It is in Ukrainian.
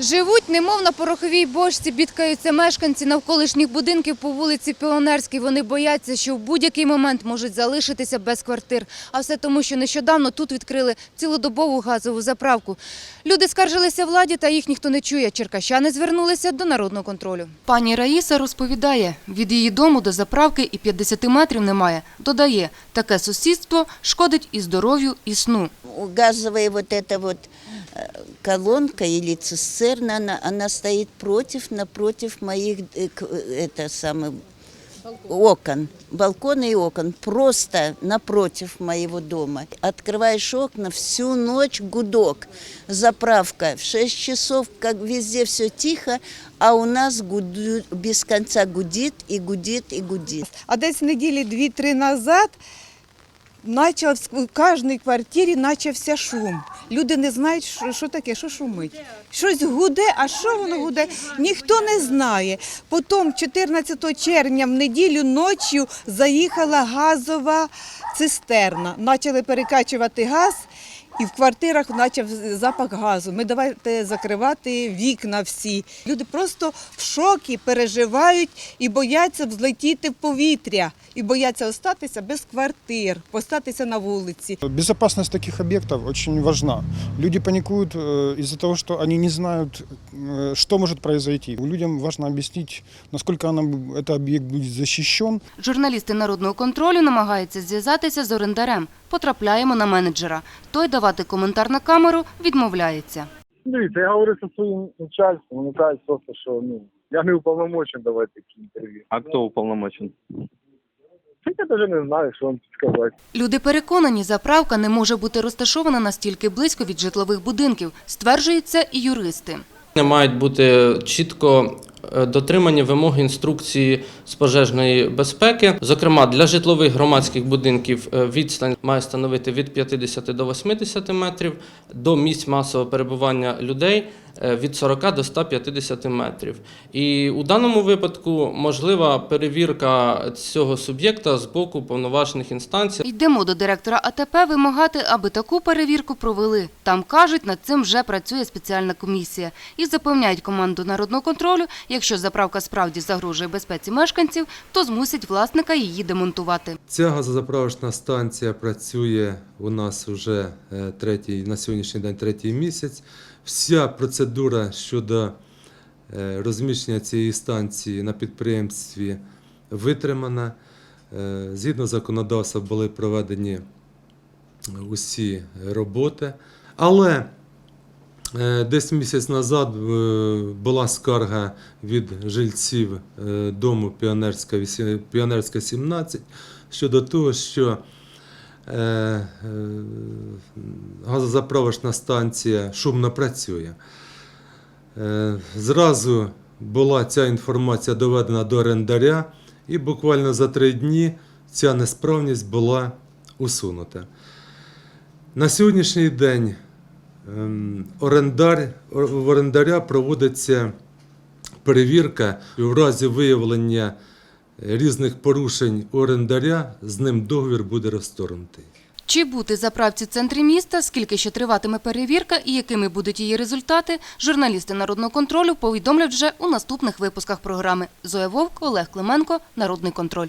Живуть, немов на пороховій бочці, бідкаються мешканці навколишніх будинків по вулиці Піонерській. Вони бояться, що в будь-який момент можуть залишитися без квартир. А все тому, що нещодавно тут відкрили цілодобову газову заправку. Люди скаржилися владі, та їх ніхто не чує. Черкащани звернулися до народного контролю. Пані Раїса розповідає, від її дому до заправки і 50 метрів немає. Додає, таке сусідство шкодить і здоров'ю, і сну. газовая вот эта вот э, колонка или цистерна, она, она стоит против, напротив моих э, к- э, это самое, окон, балкона и окон, просто напротив моего дома. Открываешь окна, всю ночь гудок, заправка, в 6 часов, как везде все тихо, а у нас гуду- без конца гудит и гудит и гудит. А десь неділі дві-три назад почався, в кожній квартирі почався шум. Люди не знають, що, що таке, що шумить. Щось гуде, а що воно гуде, ніхто не знає. Потім 14 червня в неділю ночі заїхала газова цистерна. Почали перекачувати газ. І в квартирах почав запах газу. Ми давайте закривати вікна всі. Люди просто в шокі переживають і бояться взлетіти в повітря, і бояться остатися без квартир, остатися на вулиці. Безопасность таких объектов очень важна. Люди паникуют э, из-за того, что они не знают, э, что может произойти. Людям важно объяснить, насколько она, б- этот объект будет защищен, Журналісти народного контролю намагаються зв'язатися з орендарем. Потрапляємо на менеджера. Той давати коментар на камеру відмовляється. Дивіться, я говорю зі своїм начальством, вони кажуть просто, що ну, я не уповномочен давати такі інтерв'ю. А кто уполномочен? Я навіть не знаю, що вам сказати. Люди переконані, заправка не може бути розташована настільки близько від житлових будинків, стверджуються і юристи. Мають бути чітко е, дотримані вимоги інструкції з пожежної безпеки. Зокрема, для житлових громадських будинків е, відстань має становити від 50 до 80 метрів, до місць масового перебування людей е, від 40 до 150 метрів. І у даному випадку можлива перевірка цього суб'єкта з боку повноважених інстанцій. Йдемо до директора АТП вимагати, аби таку перевірку провели. Там кажуть, над цим вже працює спеціальна комісія. І запевняють команду народного контролю, якщо заправка справді загрожує безпеці мешканців, то змусять власника її демонтувати. Ця газозаправочна станція працює у нас вже е, третій, на сьогоднішній день третій місяць. Вся процедура щодо е, розміщення цієї станції на підприємстві витримана. Е, Згідно законодавства були проведені усі роботи. Але десь місяць назад е, була скарга від жильців е, дому Піонерська, Піонерська 17 щодо того, що е, е, газозаправочна станція шумно працює. Е, Зразу була ця інформація доведена до орендаря, і буквально за три дні ця несправність була усунута. На сьогоднішній день орендар, в орендаря проводиться перевірка і в разі виявлення різних порушень орендаря з ним договір буде розторгнутий. Чи бути заправці в центрі міста, скільки ще триватиме перевірка і якими будуть її результати, журналісти народного контролю повідомлять вже у наступних випусках програми. Зоя Вовк, Олег Клименко, Народний контроль.